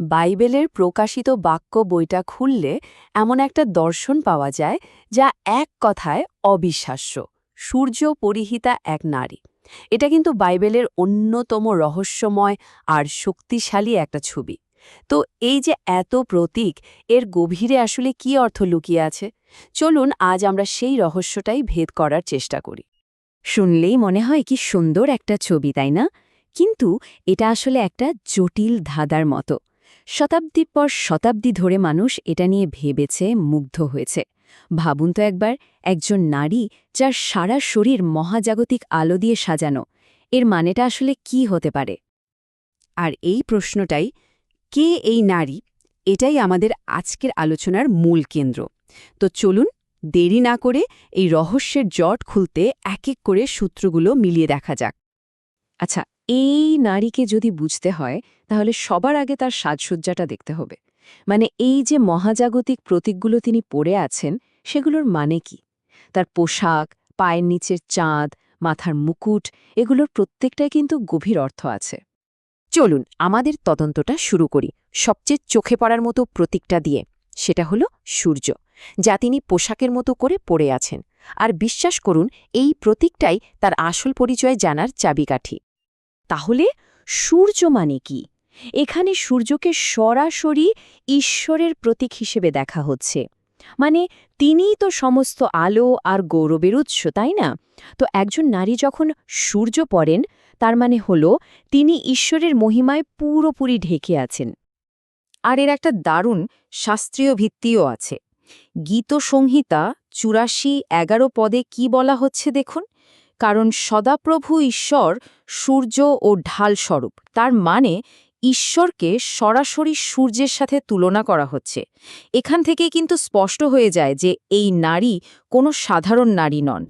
বাইবেলের প্রকাশিত বাক্য বইটা খুললে এমন একটা দর্শন পাওয়া যায় যা এক কথায় অবিশ্বাস্য, সূর্য পরিহিতা এক নারী। এটা কিন্তু বাইবেলের অন্যতম রহস্যময় আর শক্তিশালী একটা ছবি। তো এই যে এত প্রতীক, এর গভীরে আসলে কি অর্থ লুকিয়ে আছে? চলুন আজ আমরা সেই রহস্যটাই ভেদ করার চেষ্টা করি। শুনলেই মনে হয় কি সুন্দর একটা ছবি, তাই না? কিন্তু এটা আসলে একটা জটিল ধাঁধার মতো। শতাব্দীর পর শতাব্দী ধরে মানুষ এটা নিয়ে ভেবেছে, মুগ্ধ হয়েছে। ভাবুন তো একবার, একজন নারী যার সারা শরীর মহাজাগতিক আলো দিয়ে সাজানো, এর মানেটা আসলে কি হতে পারে? আর এই প্রশ্নটাই, কে এই নারী? এটাই আমাদের আজকের আলোচনার মূল কেন্দ্র। তো চলুন, দেরি না করে এই রহস্যের জট খুলতে এক এক করে সূত্রগুলো মিলিয়ে দেখা যাক। আচ্ছা এই নারীকে যদি বুঝতে হয়, তাহলে সবার আগে তার সাজসজ্জাটা দেখতে হবে। মানে এই যে মহাজাগতিক প্রতীকগুলো তিনি পরে আছেন, সেগুলোর মানে কি? তার পোশাক, পায়ের নিচের চাঁদ, মাথার মুকুট, এগুলোর প্রত্যেকটাই কিন্তু গভীর অর্থ আছে। চলুন, আমাদের তদন্তটা শুরু করি। সবচেয়ে চোখে পড়ার মতো প্রতীকটা দিয়ে, সেটা হলো সূর্য, যা তিনি পোশাকের মতো করে পড়ে আছেন। আর বিশ্বাস করুন, এই প্রতীকটাই তার আসল পরিচয় জানার চাবিকাঠি। তাহলে সূর্য মানে কি? এখানে সূর্যকে সরাসরি ঈশ্বরের প্রতীক হিসেবে দেখা হচ্ছে। মানে তিনিই তো সমস্ত আলো আর গৌরবের উৎস, তাই না? তো একজন নারী যখন সূর্য পড়েন, তার মানে হল তিনি ঈশ্বরের মহিমায় পুরোপুরি ঢেকে আছেন। আর এর একটা দারুণ শাস্ত্রীয় ভিত্তিও আছে। গীতসংহিতা চুরাশি এগারো পদে কি বলা হচ্ছে দেখুন? কারণ সদাপ্রভু ঈশ্বর সূর্য ও ঢাল স্বরূপ তার মানে ঈশ্বরকে সরাসরি সূর্যের সাথে তুলনা করা হচ্ছে। এখান থেকে কিন্তু স্পষ্ট হয়ে যায় যে এই নারী কোনো সাধারণ নারী নন।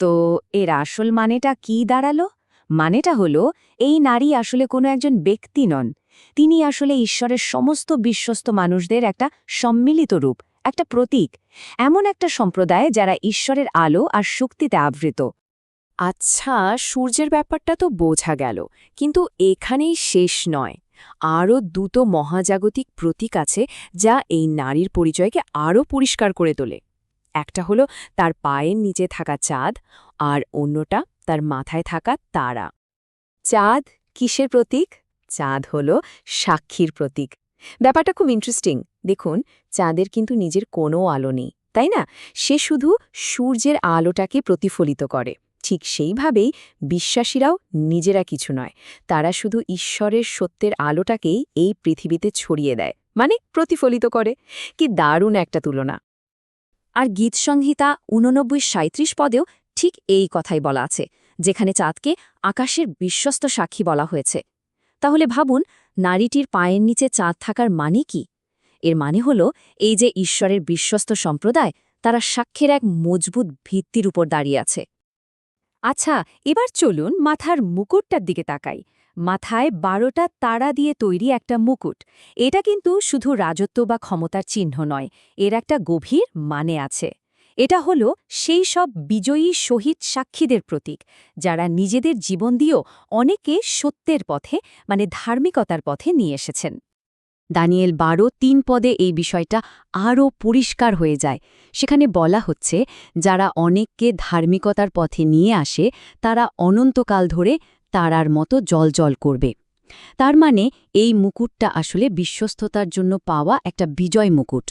তো এর আসল মানেটা কি দাঁড়াল? মানেটা হলো, এই নারী আসলে কোনো একজন ব্যক্তি নন। তিনি আসলে ঈশ্বরের সমস্ত বিশ্বস্ত মানুষদের একটা সম্মিলিত রূপ, একটা প্রতীক। এমন একটা সম্প্রদায় যারা ঈশ্বরের আলো আর শক্তিতে আবৃত। আচ্ছা সূর্যের ব্যাপারটা তো বোঝা গেল, কিন্তু এখানেই শেষ নয়। আরও দুটো মহাজাগতিক প্রতীক আছে যা এই নারীর পরিচয়কে আরও পরিষ্কার করে তোলে। একটা হলো তার পায়ের নিচে থাকা চাঁদ, আর অন্যটা তার মাথায় থাকা তারা। চাঁদ কিসের প্রতীক? চাঁদ হল সাক্ষীর প্রতীক। ব্যাপারটা খুব ইন্টারেস্টিং দেখুন, চাঁদের কিন্তু নিজের কোনো আলো নেই, তাই না? সে শুধু সূর্যের আলোটাকে প্রতিফলিত করে। ঠিক সেইভাবেই বিশ্বাসীরাও নিজেরা কিছু নয়। তারা শুধু ঈশ্বরের সত্যের আলোটাকেই এই পৃথিবীতে ছড়িয়ে দেয় মানে প্রতিফলিত করে। কি দারুণ একটা তুলনা। আর গীতসংহিতা উননব্বই সাঁত্রিশ পদেও ঠিক এই কথাই বলা আছে, যেখানে চাঁদকে আকাশের বিশ্বস্ত সাক্ষী বলা হয়েছে। তাহলে ভাবুন, নারীটির পায়ের নিচে চাঁদ থাকার মানে কি? এর মানে হল, এই যে ঈশ্বরের বিশ্বস্ত সম্প্রদায়, তারা সাক্ষ্যের এক মজবুত ভিত্তির উপর দাঁড়িয়ে আছে। আচ্ছা এবার চলুন মাথার মুকুটটার দিকে তাকাই। মাথায় বারোটা তারা দিয়ে তৈরি একটা মুকুট। এটা কিন্তু শুধু রাজত্ব বা ক্ষমতার চিহ্ন নয়, এর একটা গভীর মানে আছে। এটা হল সেই সব বিজয়ী শহীদ সাক্ষীদের প্রতীক, যারা নিজেদের জীবন দিয়েও অনেকে সত্যের পথে মানে ধার্মিকতার পথে নিয়ে এসেছেন। দানিয়েল বারো তিন পদে এই বিষয়টা আরও পরিষ্কার হয়ে যায়। সেখানে বলা হচ্ছে, যারা অনেককে ধার্মিকতার পথে নিয়ে আসে, তারা অনন্তকাল ধরে তারার মতো জল করবে। তার মানে এই মুকুটটা আসলে বিশ্বস্ততার জন্য পাওয়া একটা বিজয় মুকুট।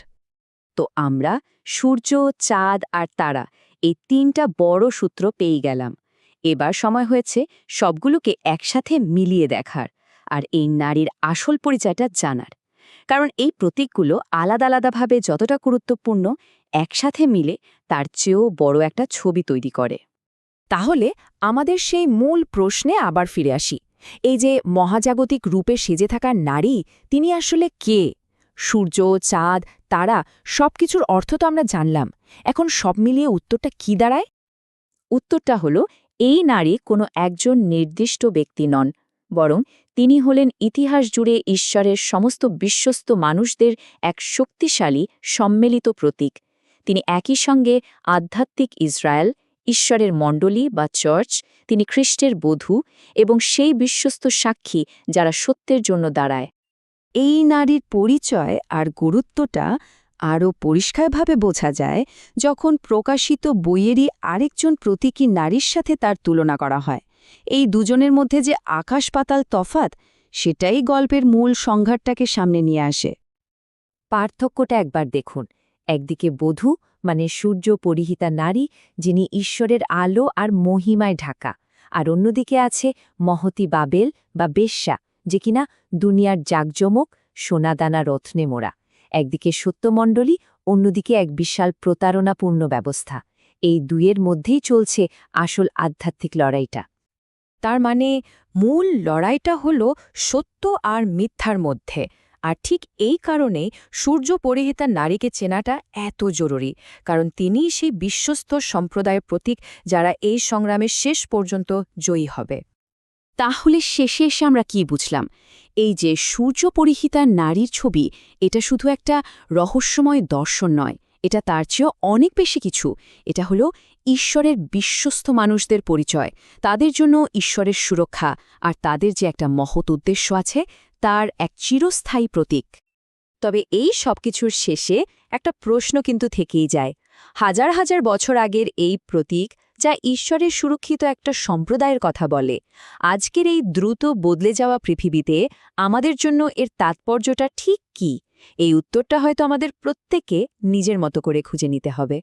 তো আমরা, সূর্য, চাঁদ আর তারা, এই তিনটা বড় সূত্র পেয়ে গেলাম। এবার সময় হয়েছে সবগুলোকে একসাথে মিলিয়ে দেখার, আর এই নারীর আসল পরিচয়টা জানার। কারণ এই প্রতীকগুলো আলাদা আলাদাভাবে যতটা গুরুত্বপূর্ণ একসাথে মিলে তার চেয়েও বড় একটা ছবি তৈরি করে। তাহলে আমাদের সেই মূল প্রশ্নে আবার ফিরে আসি। এই যে মহাজাগতিক রূপে সেজে থাকা নারী, তিনি আসলে কে? সূর্য, চাঁদ, তারা সবকিছুর অর্থ তো আমরা জানলাম। এখন সব মিলিয়ে উত্তরটা কি দাঁড়ায়? উত্তরটা হল, এই নারী কোনো একজন নির্দিষ্ট ব্যক্তি নন। বরং তিনি হলেন ইতিহাস জুড়ে ঈশ্বরের সমস্ত বিশ্বস্ত মানুষদের এক শক্তিশালী, সম্মিলিত প্রতীক। তিনি একই সঙ্গে আধ্যাত্মিক ইসরায়েল, ঈশ্বরের মণ্ডলী বা চার্চ, তিনি খ্রিস্টের বধূ এবং সেই বিশ্বস্ত সাক্ষী যারা সত্যের জন্য দাঁড়ায়। এই নারীর পরিচয় আর গুরুত্বটা আরও পরিষ্কারভাবে বোঝা যায় যখন প্রকাশিত বইয়েরই আরেকজন প্রতীকী নারীর সাথে তার তুলনা করা হয়। এই দুজনের মধ্যে যে আকাশ পাতাল তফাত, সেটাই গল্পের মূল সংঘাতটাকে সামনে নিয়ে আসে। পার্থক্যটা একবার দেখুন। একদিকে বধূ মানে সূর্য পরিহিতা নারী, যিনি ঈশ্বরের আলো আর মহিমায় ঢাকা। আর অন্যদিকে আছে মহতি বাবেল বা বেশ্যা, যে কিনা দুনিয়ার জাকজমক, সোনাদানা রত্নে মোড়া। একদিকে সত্যমণ্ডলী, অন্যদিকে এক বিশাল প্রতারণাপূর্ণ ব্যবস্থা। এই দুইয়ের মধ্যেই চলছে আসল আধ্যাত্মিক লড়াইটা। তার মানে মূল লড়াইটা হল সত্য আর মিথ্যার মধ্যে। আর ঠিক এই কারণেই সূর্য পরিহিতা নারীকে চেনাটা এত জরুরি, কারণ তিনিই সেই বিশ্বস্ত সম্প্রদায়ের প্রতীক যারা এই সংগ্রামের শেষ পর্যন্ত জয়ী হবে। তাহলে শেষে এসে আমরা কি বুঝলাম? এই যে সূর্য পরিহিতা নারীর ছবি, এটা শুধু একটা রহস্যময় দর্শন নয় এটা তার চেয়েও অনেক বেশি কিছু। এটা হলো ঈশ্বরের বিশ্বস্ত মানুষদের পরিচয়। তাদের জন্য ঈশ্বরের সুরক্ষা আর তাদের যে একটা মহৎ উদ্দেশ্য আছে, তার এক চিরস্থায়ী প্রতীক। তবে এই সবকিছুর শেষে একটা প্রশ্ন কিন্তু থেকেই যায়। হাজার হাজার বছর আগের এই প্রতীক, যা ঈশ্বরের সুরক্ষিত একটা সম্প্রদায়ের কথা বলে, আজকের এই দ্রুত বদলে যাওয়া পৃথিবীতে আমাদের জন্য এর তাৎপর্যটা ঠিক কি? এই উত্তরটা হয়তো আমাদের প্রত্যেকে নিজের মতো করে খুঁজে নিতে হবে।